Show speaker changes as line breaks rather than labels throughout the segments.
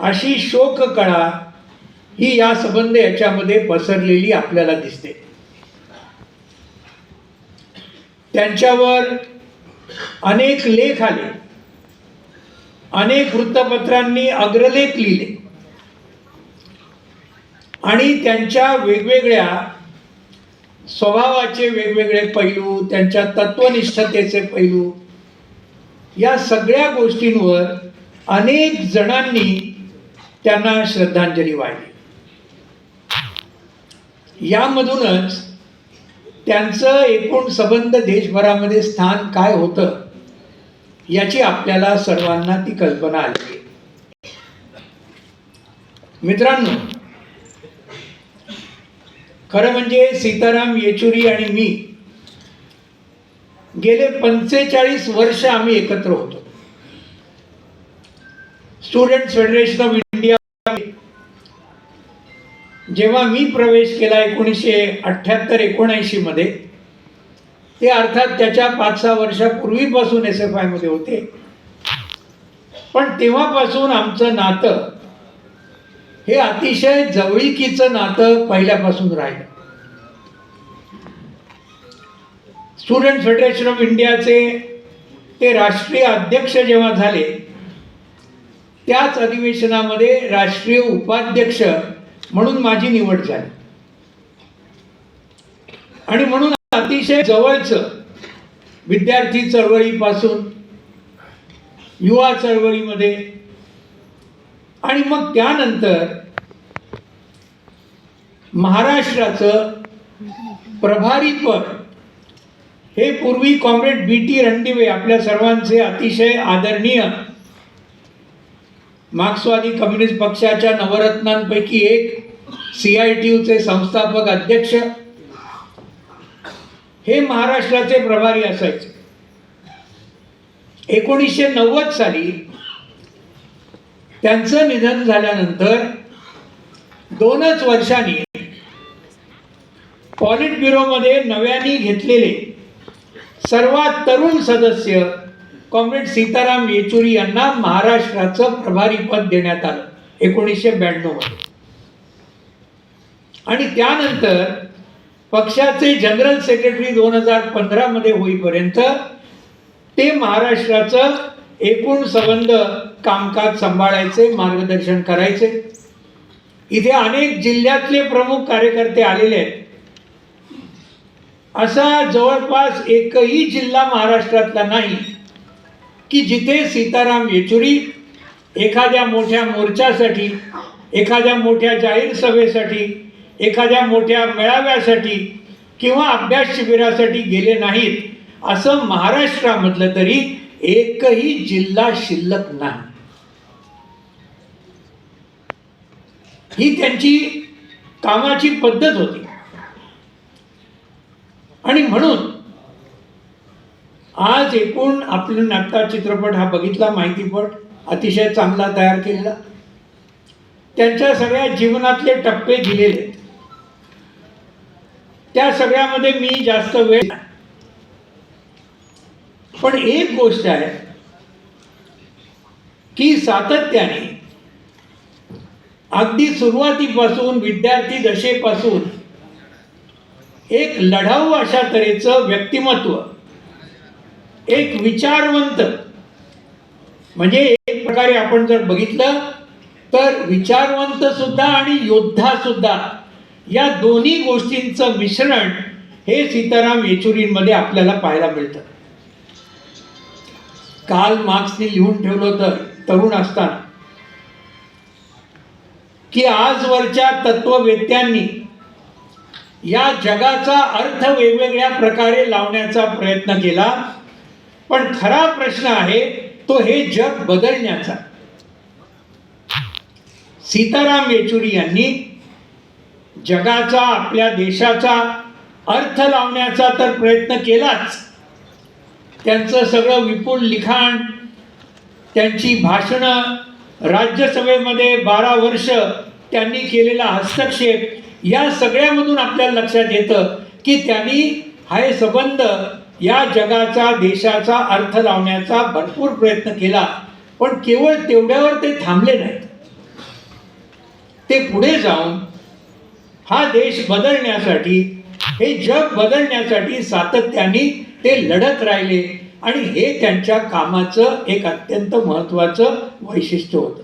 अशी शोक कळा ही या संबंध याच्यामध्ये पसरलेली आपल्याला दिसते. त्यांच्यावर अनेक लेख आले. अनेक वृत्तपत्रांनी अग्रलेख लिहिले. आणि त्यांच्या वेगवेगळ्या स्वभावाचे वेगवेगळे पैलू त्यांच्या तत्वनिष्ठतेचे पैलू या सगळ्या गोष्टींवर अनेक जणांनी त्यांना श्रद्धांजली वाहिली. यामधूनच त्यांचं एकूण संबंध देशभरामध्ये स्थान काय होतं याची आपल्याला सर्वांना ती कल्पना आली मित्रांनो खरं म्हणजे सीताराम येचुरी आणि मी गेले पंचेचाळीस वर्ष आम्ही एकत्र होतो. स्टुडंट फेडरेशन ऑफ जेव्हा मी प्रवेश केला एकोणीसशे अठ्ठ्याहत्तर एकोणऐंशी मध्ये ते अर्थात त्याच्या पाच सहा वर्षापूर्वीपासून एस एफ आयमध्ये होते. पण तेव्हापासून आमचं नातं हे अतिशय जवळिकीचं नातं पहिल्यापासून राहिलं. स्टुडंट फेडरेशन ऑफ इंडियाचे ते राष्ट्रीय अध्यक्ष जेव्हा झाले त्याच अधिवेशनामध्ये राष्ट्रीय उपाध्यक्ष म्हणून माझी निवड झाली. आणि म्हणून अतिशय जवळचं विद्यार्थी चळवळीपासून युवा चळवळीमध्ये आणि मग त्यानंतर महाराष्ट्राचं प्रभारीपद हे पूर्वी कॉम्रेड बी टी रणदिवे आपल्या सर्वांचे अतिशय आदरणीय मार्क्सवादी कम्युनिस्ट पक्षाच्या नवरत्नांपैकी एक सी आय टी यूचे संस्थापक अध्यक्ष. हे महाराष्ट्राचे प्रभारी असायचे. एकोणीसशे नव्वद साली त्यांचं निधन झाल्यानंतर दोनच वर्षांनी पॉलिट ब्युरोमध्ये नव्याने घेतलेले सर्वात तरुण सदस्य कॉम्रेड सीताराम येचुरी यांना महाराष्ट्राचं प्रभारीपद देण्यात आलं एकोणीसशे ब्याण्णवमध्ये आणि त्यानंतर पक्षाचे जनरल सेक्रेटरी दोन हजार पंधरामध्ये होईपर्यंत ते महाराष्ट्राचं एकूण संबंध कामकाज सांभाळायचे मार्गदर्शन करायचे. इथे अनेक जिल्ह्यातले प्रमुख कार्यकर्ते आलेले आहेत. असा जवळपास एकही जिल्हा महाराष्ट्रातला नाही. की जिथे सीताराम येचुरी एखाद्या मोठ्या मोर्चासाठी एखाद्या मोठ्या जाहीर सभेसाठी एखाद्या मोठ्या मेळाव्यासाठी किंवा अभ्यास शिबिरासाठी गेले नाहीत असं महाराष्ट्रामधलं तरी एकही जिल्हा शिल्लक नाही. ही त्यांची कामाची पद्धत होती. आणि म्हणून आज एकूण आपलं नाटका चित्रपट हा बघितला माहितीपट अतिशय चांगला तयार केलेला. त्यांच्या सगळ्या जीवनातले टप्पे दिलेले. त्या सगळ्यामध्ये मी जास्त वेळ पण एक गोष्ट आहे की सातत्याने अगदी सुरुवातीपासून विद्यार्थी दशेपासून एक लढाऊ अशा तऱ्हेचं व्यक्तिमत्व एक विचारवंत. म्हणजे एक प्रकारे आपण जर बघितलं तर विचारवंत सुद्धा आणि योद्धा सुद्धा या दोन्ही गोष्टींचं मिश्रण हे सीताराम येचुरींमध्ये आपल्याला पाहायला मिळतं. काल मार्क्सने लिहून ठेवलं होतं तरुण असताना की आजवरच्या तत्ववेत्यांनी या जगाचा अर्थ वेगवेगळ्या प्रकारे लावण्याचा प्रयत्न केला पण खरा प्रश्न आहे तो हे जग बदलण्याचा. सीताराम येचुरी यांनी जगाचा आपल्या देशाचा अर्थ लावण्याचा तर प्रयत्न केलाच. त्यांचं सगळं विपुल लिखाण त्यांची भाषणं राज्यसभेमध्ये बारा वर्ष त्यांनी केलेला हस्तक्षेप या सगळ्यामधून आपल्याला लक्षात येतं की त्यांनी हा हे संबंध या जगाचा देशाचा अर्थ लावण्याचा भरपूर प्रयत्न केला पण केवळ तेवढ्यावर ते थांबले नाहीत. ते पुढे जाऊन हा देश बदलण्यासाठी हे जग बदलण्यासाठी सातत्याने ते लढत राहिले आणि हे त्यांच्या कामाचं एक अत्यंत महत्वाचं वैशिष्ट्य होतं.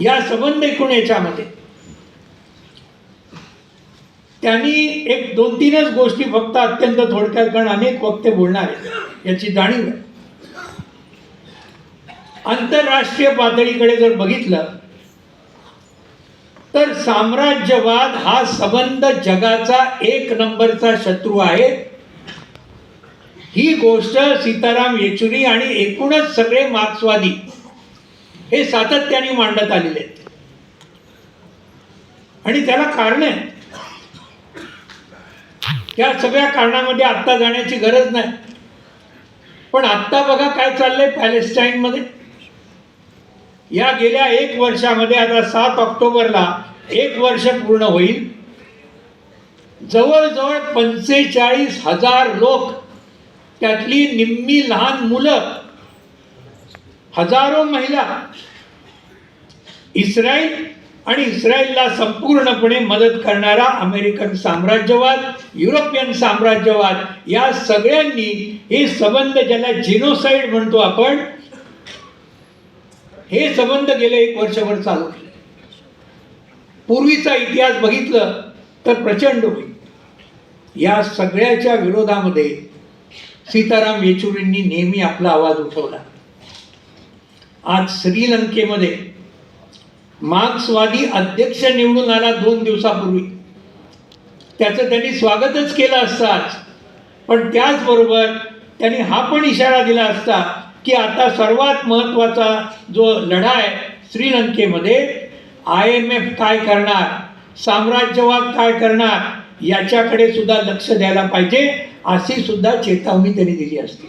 या संबंध एकूण याच्यामध्ये त्यांनी एक दोन तीनच गोष्टी फक्त अत्यंत थोडक्यात कारण अनेक वक्ते बोलणार आहेत. याची जाणीव आहे. आंतरराष्ट्रीय पातळीकडे जर बघितलं तर साम्राज्यवाद हा संबंध जगाचा एक नंबरचा शत्रू आहे. ही गोष्ट सीताराम येचुरी आणि एकूणच सगळे मार्क्सवादी हे सातत्याने मांडत आलेले आहेत. आणि त्याला कारण आहे. त्या सगळ्या कारणामध्ये आत्ता जाण्याची गरज नाही. पण आत्ता बघा काय चाललंय पॅलेस्टाईनमध्ये. या गेल्या एक वर्षामध्ये आता सात ऑक्टोबरला एक वर्ष पूर्ण होईल. जवळजवळ पंचेचाळीस हजार लोक त्यातली निम्मी लहान मुलं हजारो महिला इस्रायल आणि इस्रायलला संपूर्णपणे मदत करणारा अमेरिकन साम्राज्यवाद युरोपियन साम्राज्यवाद या सगळ्यांनी हे संबंध ज्याला जिनोसाईड म्हणतो आपण हे संबंध गेले एक वर्षभर चालू केले. पूर्वीचा इतिहास बघितलं तर प्रचंड होईल. या सगळ्याच्या विरोधामध्ये सीताराम येचुरींनी नेहमी आपला आवाज उठवला. आज श्रीलंकेमध्ये मार्क्सवादी अध्यक्ष निवडून आला दोन दिवसापूर्वी. त्याचं त्यांनी स्वागतच केलं असताच. पण त्याचबरोबर त्यांनी हा पण इशारा दिला असता की आता सर्वात महत्त्वाचा जो लढा आहे श्रीलंकेमध्ये आय एम एफ काय करणार साम्राज्यवाद काय करणार याच्याकडे सुद्धा लक्ष द्यायला पाहिजे अशी सुद्धा चेतावणी त्यांनी दिली असते.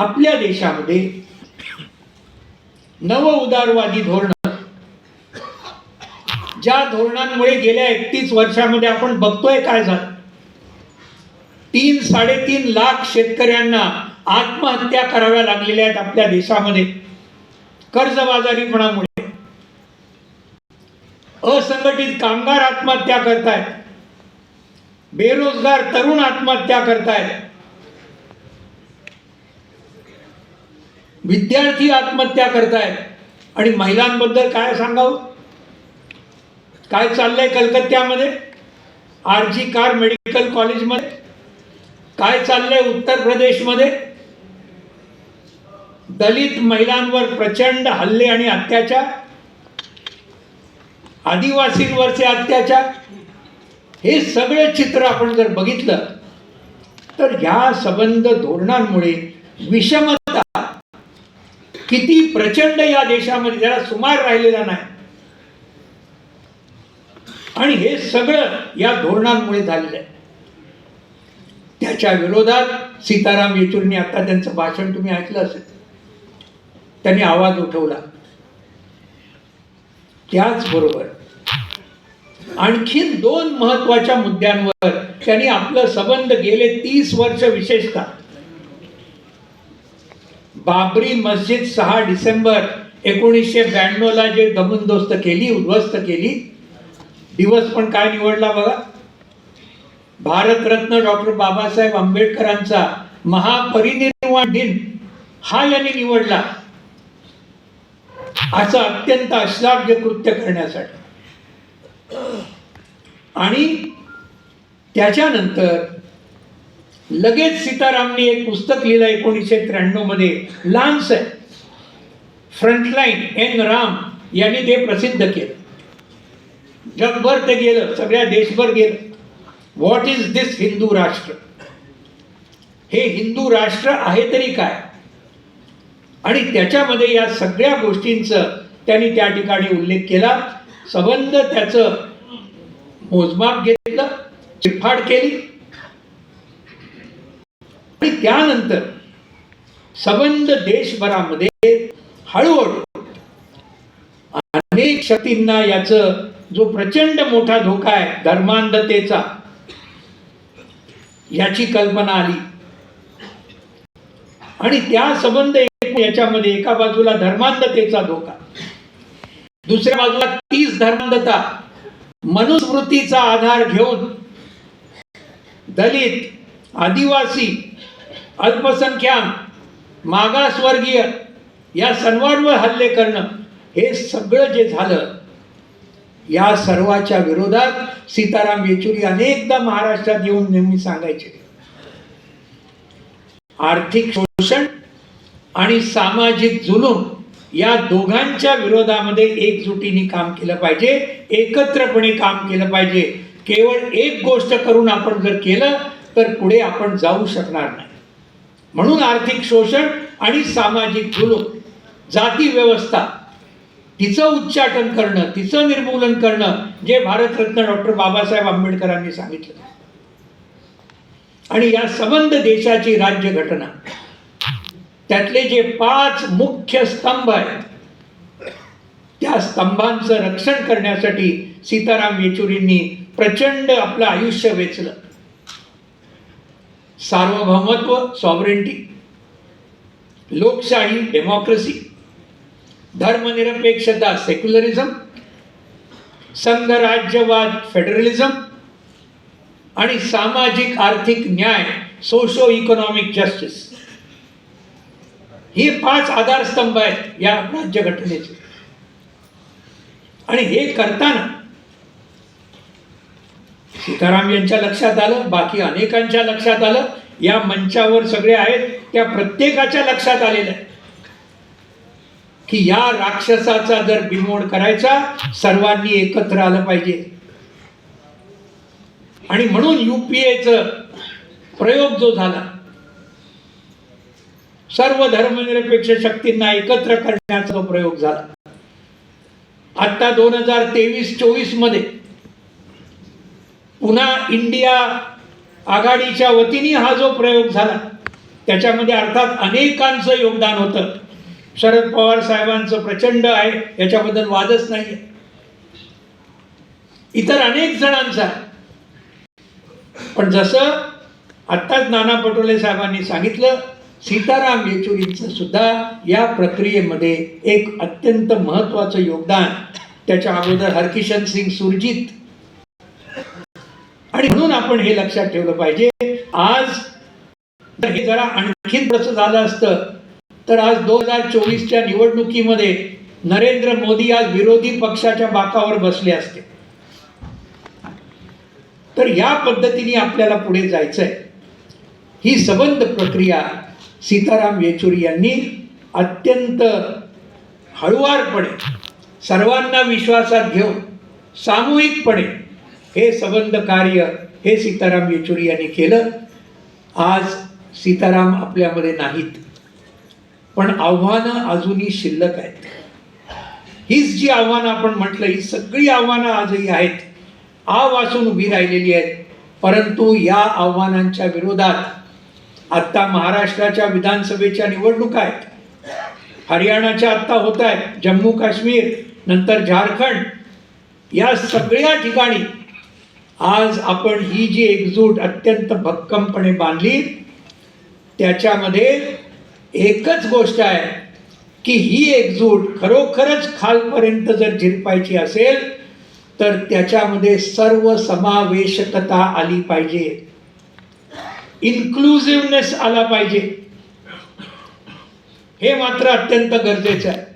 आपल्या देशामध्ये नव उदारवादी धोरण ज्या धोरणांमुळे गेल्या एकतीस वर्षामध्ये आपण बघतोय काय झालं? तीन साडेतीन लाख शेतकऱ्यांना आत्महत्या कराव्या लागलेल्या आहेत आपल्या देशामध्ये. कर्जबाजारीपणामुळे. असंघटित कामगार आत्महत्या करतायत. बेरोजगार तरुण आत्महत्या करतायत. विद्यार्थी आत्महत्या करतायत. आणि महिलांबद्दल काय सांगावं? काय चाललंय कलकत्त्यामध्ये? आर जी कार मेडिकल कॉलेजमध्ये? काय चाललंय उत्तर प्रदेशमध्ये? दलित महिलांवर प्रचंड हल्ले आणि अत्याचार? आदिवासींवरचे अत्याचार? हे सगळं चित्र आपण जर बघितलं तर ह्या संबंध धोरणांमुळे विषम किती प्रचंड या देशामध्ये त्याला सुमार राहिलेला नाही. आणि हे सगळं या धोरणांमुळे झालेलं आहे. त्याच्या विरोधात सीताराम येचुरींनी आता त्यांचं भाषण तुम्ही ऐकलं असेल. त्यांनी आवाज उठवला. त्याचबरोबर आणखीन दोन महत्त्वाच्या मुद्द्यांवर त्यांनी आपलं संबंध गेले तीस वर्ष विशेषतः बाबरी मस्जिद सहा डिसेंबर एकोणीसशे ब्याण्णवला जे दमनदोस्त केली उद्ध्वस्त केली दिवस पण काय निवडला बघा. भारतरत्न डॉक्टर बाबासाहेब आंबेडकरांचा महापरिनिर्वाण दिन हा यांनी निवडला. असं अत्यंत अश्लाघ्य कृत्य करण्यासाठी. आणि त्याच्यानंतर लगेच सीतारामने एक पुस्तक लिहिलं एकोणीसशे त्र्याण्णवमध्ये लान्स आहे. फ्रंटलाईन एन राम यांनी ते प्रसिद्ध केलं. जगभर ते गेलं सगळ्या देशभर गेलं. व्हॉट इज दिस हिंदू राष्ट्र हे हिंदू राष्ट्र आहे तरी काय? आणि त्याच्यामध्ये या सगळ्या गोष्टींचं त्यांनी त्या ठिकाणी उल्लेख केला. सबंध त्याचं मोजमाप घेतलं चिरफाड केली. आणि त्यानंतर संबंध देशभरामध्ये हळूहळू अनेक शक्तींना याचं जो प्रचंड मोठा धोका आहे धर्मांधतेचा याची कल्पना आली. आणि त्या संबंध एक- याच्यामध्ये एका बाजूला धर्मांधतेचा धोका दुसऱ्या बाजूला तीच धर्मांधता मनुस्मृतीचा आधार घेऊन दलित आदिवासी अल्पसंख्याक मागासवर्गीय या सर्वांवर हल्ले करणं हे सगळं जे झालं या सर्वाच्या विरोधात सीताराम येचुरी अनेकदा महाराष्ट्रात येऊन नेहमी सांगायचे. आर्थिक शोषण आणि सामाजिक जुलूम या दोघांच्या विरोधामध्ये एकजुटीने काम केलं पाहिजे एकत्रपणे काम केलं पाहिजे. केवळ एक गोष्ट करून आपण जर केलं तर पुढे आपण जाऊ शकणार नाही. म्हणून आर्थिक शोषण आणि सामाजिक जुलूम जाती व्यवस्था तिचं उच्चाटन करणं तिचं निर्मूलन करणं जे भारतरत्न डॉक्टर बाबासाहेब आंबेडकरांनी सांगितलं. आणि या संबंध देशाची राज्यघटना त्यातले जे पाच मुख्य स्तंभ आहेत त्या स्तंभांचं रक्षण करण्यासाठी सीताराम येचुरींनी प्रचंड आपलं आयुष्य वेचलं. सार्वभौमत्व सॉबरेंटी लोकशाही डेमोक्रेसी धर्मनिरपेक्षता सेक्युलरिझम संघराज्यवाद फेडरलिझम आणि सामाजिक आर्थिक न्याय सोशो इकॉनॉमिक जस्टिस हे पाच आधारस्तंभ आहेत या राज्यघटनेचे. आणि हे करताना सीताराम यांच्या लक्षात आलं बाकी अनेकांच्या लक्षात आलं या मंचावर सगळे आहेत त्या प्रत्येकाच्या लक्षात आलेलं आहे की या राक्षसाचा जर बिमोड करायचा सर्वांनी एकत्र आलं पाहिजे. आणि म्हणून युपीएचं प्रयोग जो झाला सर्व धर्मनिरपेक्ष शक्तींना एकत्र करण्याचा प्रयोग झाला. आता दोन हजार तेवीस चोवीसमध्ये पुन्हा इंडिया आघाडीच्या वतीने हा जो प्रयोग झाला त्याच्यामध्ये अर्थात अनेकांचं योगदान होतं. शरद पवार साहेबांचं प्रचंड आहे याच्याबद्दल वादच नाही इतर अनेक जणांचा. पण जसं आत्ताच नाना पटोले साहेबांनी सांगितलं सीताराम येचुरींचं सुद्धा या प्रक्रियेमध्ये एक अत्यंत महत्त्वाचं योगदान. त्याच्या अगोदर हरकिशन सिंग सुरजित आणि म्हणून आपण हे लक्षात ठेवलं पाहिजे. आज जर हे जरा आणखीन तसं झालं असतं. तर आज दोन हजार चोवीसच्या निवडणुकीमध्ये नरेंद्र मोदी आज विरोधी पक्षाच्या बाकावर बसले असते. तर या पद्धतीने आपल्याला पुढे जायचं आहे ही सबंध प्रक्रिया सीताराम येचुरी यांनी अत्यंत हळुवारपणे सर्वांना विश्वासात घेऊन सामूहिकपणे हे सबंध कार्य हे सीताराम येचुरी यांनी केलं. आज सीताराम आपल्यामध्ये नाहीत. पण आव्हानं अजूनही शिल्लक आहेत. हीच जी आव्हानं आपण म्हटलं ही सगळी आव्हानं आजही आहेत. आ वाचून उभी राहिलेली आहेत. परंतु या आव्हानांच्या विरोधात आत्ता महाराष्ट्राच्या विधानसभेच्या निवडणुका आहेत. हरियाणाच्या आत्ता होत आहेत जम्मू काश्मीर नंतर झारखंड या सगळ्या ठिकाणी आज आपण ही जी एकजूट अत्यंत भक्कमपणे बांधली त्याच्यामध्ये एकच गोष्ट आहे की ही एकजूट खरोखरच खालपर्यंत जर झिरपायची असेल तर त्याच्यामध्ये सर्व समावेशकता आली पाहिजे. इन्क्लुझिव्हनेस आला पाहिजे. हे मात्र अत्यंत गरजेचं आहे.